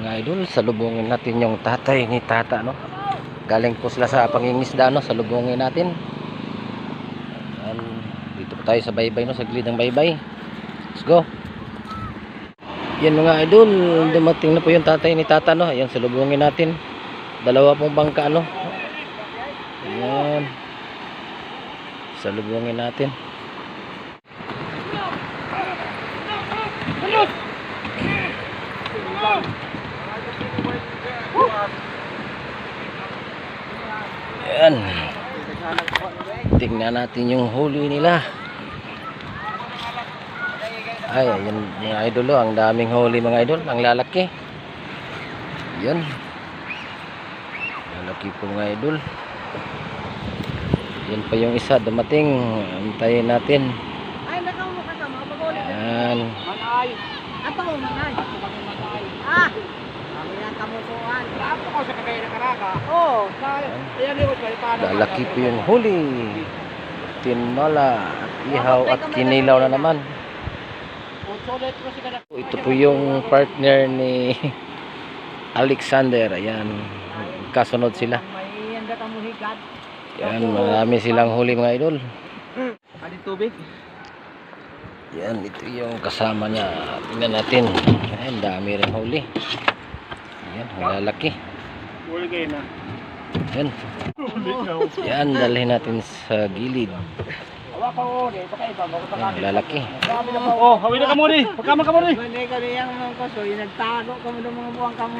Mga idol, salubungin natin yung tatay ni tata, no? Galing po sila sa pangingisda, no? Salubungin natin. Ayan, dito po tayo sa baybay, no? Sa gilid ng baybay. Let's go. Yan mga idol, dumating na po yung tatay ni tata, no? Ayan, salubungin natin. Dalawa pong bangka, no? Ayan. Salubungin natin. Ayan. Tingnan natin yung huli nila. Ay, ayun mga idol, oh, ang daming huli mga idol, ang lalaki. Yan. Lalaki po mga idol. Yan pa yung isa dumating. Antayin natin. Ay, nakaw mo kasama. Pag-ulit. Yan. Manay. Ato manay. Ah! Kamukuhan. Ato ko sa kagaya ng karaka. Oo. Ayan yung paano. Lalaki po yung huli. Tinola at ihaw at kinilaw na naman. Ito po yung partner ni Alexander. Ayan. Kasunod sila. May handa ka mo higad. Yan, marami silang huli mga idol. Adi tubig? Yan, ito yung kasama niya. Tingnan natin. Ayan, dami rin huli. Ayan, ang lalaki. Huli kayo na. Yan. Yan, dalhin natin sa gilid. Ka Yan, lalaki. Oh, hawin na ka muna. Pagkama ka muna. Hindi ka niyang mga kaso. Yung nagtago ka mo ng mga buwang ka mo.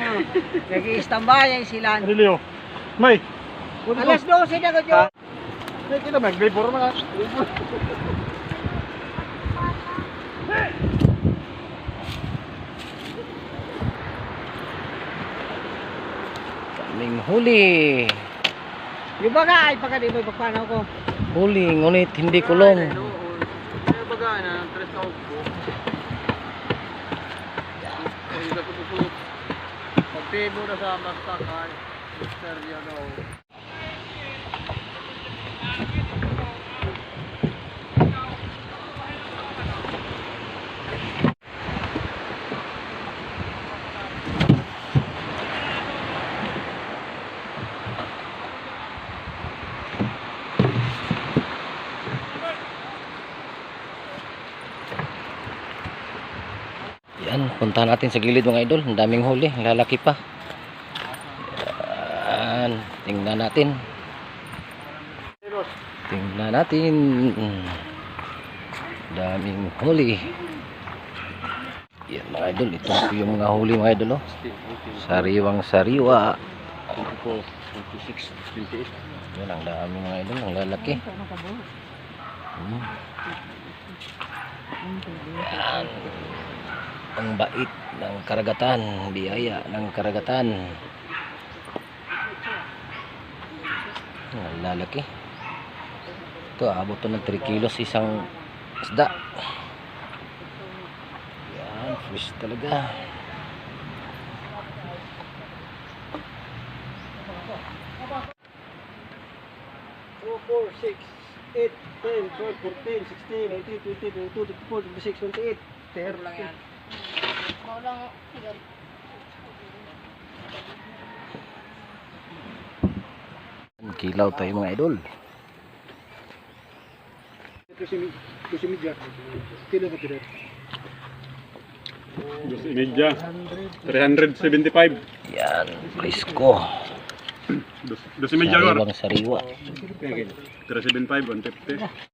Nag-i-istambayan sila. Leo. May. Alas 12 na ko, Jo. May kita mag labor mga. Daming huli. Yung baga ay pagka di mo ipagpanaw ko. Huli, ngunit hindi kulong. Yung baga na, tres ka ko. Pagtibo na sa magtakay. Seryo daw. Yan, punta natin sa gilid mga idol. Ang daming huli, lalaki pa. Yan, tingnan natin. Tingnan natin. Daming huli. Yan mga idol, ito po yung mga huli mga idol. Oh. Sariwang sariwa. 26, 28. Yan, ang dami mga idol, ang lalaki. Hmm. Yan. Ang bait ng karagatan, biyaya ng karagatan. Lalaki. Ito, abot to ng 3 kilos isang isda. Yan, fish talaga. Two, four, six, eight, ten, twelve, fourteen, sixteen, eighteen, twenty, twenty-two, twenty-four, twenty-six, twenty-eight. Pero lang yan. Kilaw tayo mga idol. Kasi kasi media. Kilo ba tira? Dos media. 375. Yan, presko. Dos dos media sariwa. 375 150.